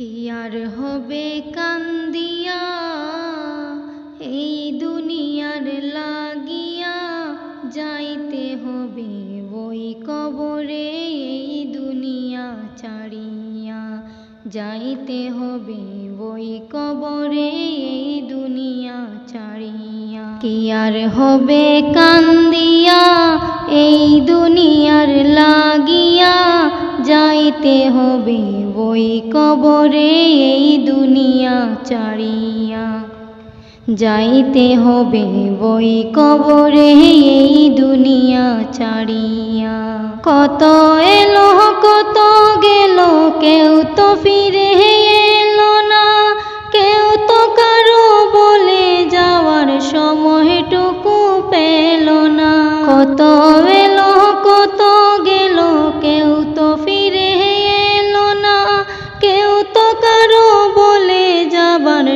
কি আর হবে কান্দিয়া? এই দুনিয়ার লাগিয়া যাইতে হবে বই কবরে, এই দুনিয়া ছাড়িয়া যাইতে হবে বই কবরে, এই দুনিয়া ছাড়িয়া। কি আর হবে কান্দিয়া? এই দুনিয়ার লাগিয়া যাইতে হবে, ওই কবরে এই দুনিয়া চারিয়া। যাইতে হবে, ওই কবরে এই দুনিয়া চারিয়া। কত এলো, কত গেল, কেউ তো ফিরে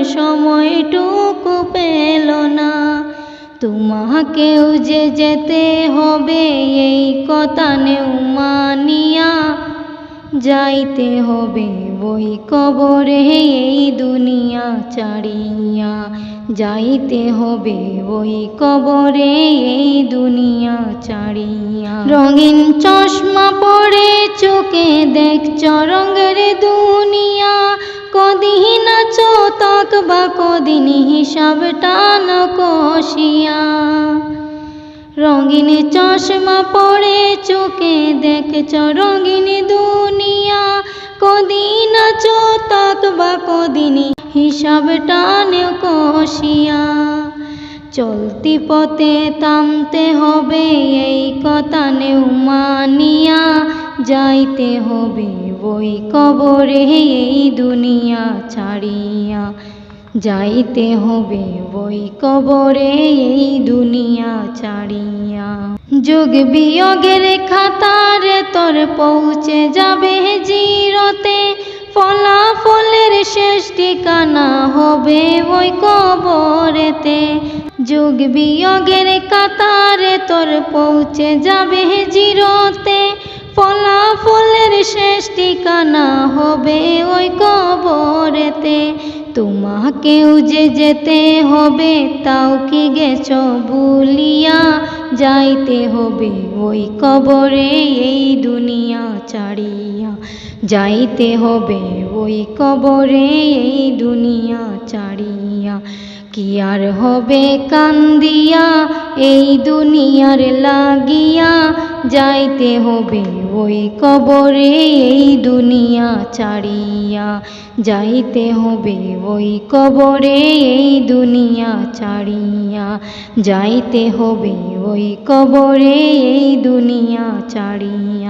সময়টুকু পেল না। তোমাকেও যে যেতে হবে, এই কথা নেও মানিয়া। যাইতে হবে ওই কবরে, এই দুনিয়া ছাড়িয়া। যাইতে হবে ওই কবরে, এই দুনিয়া ছাড়িয়া। রঙিন চশমা পরে চোখে দেখছ, রঙের দুনিয়া আছো তাক বা কদিন হিসাবটা না কষিয়া। রঙিন চশমা পরে চোখে দেখছ রঙিন দুনিয়া। কদিন আছো তাক বা কদিন হিসাব টানে কষিয়া। চলতি পথে থামতে হবে, এই কথা নেও মানিয়া। যাইতে হবে ওই কবরে এই দুনিয়া ছাড়িয়া যাইতে হবে। ওই কবরে এই দুনিয়া ছাড়িয়া। যোগ বিয়োগের খাতারে তোর পৌঁছে যাবে জিরতে। ফলাফলের শেষ ঠিকানা হবে ওই কবরেতে। যোগ বিয়োগের কাতারে তোর পৌঁছে যাবে জিরতে। ফলাফলের শেষ ঠিকানা হবে ওই কবরেতে। তোমাকেও যে যেতে হবে, তাও কি গেছ বলিয়া যাইতে হবে ওই কবরে, এই দুনিয়া ছাড়িয়া। যাইতে হবে ওই কবরে, এই দুনিয়া ছাড়িয়া। কি আর হবে কান্দিয়া? এই দুনিয়ার লাগিয়া যাইতে হবে ওই কবরে, এই দুনিয়া ছাড়িয়া। যাইতে হবে ওই কবরে, এই দুনিয়া ছাড়িয়া। যাইতে হবে ওই কবরে, এই দুনিয়া ছাড়িয়া।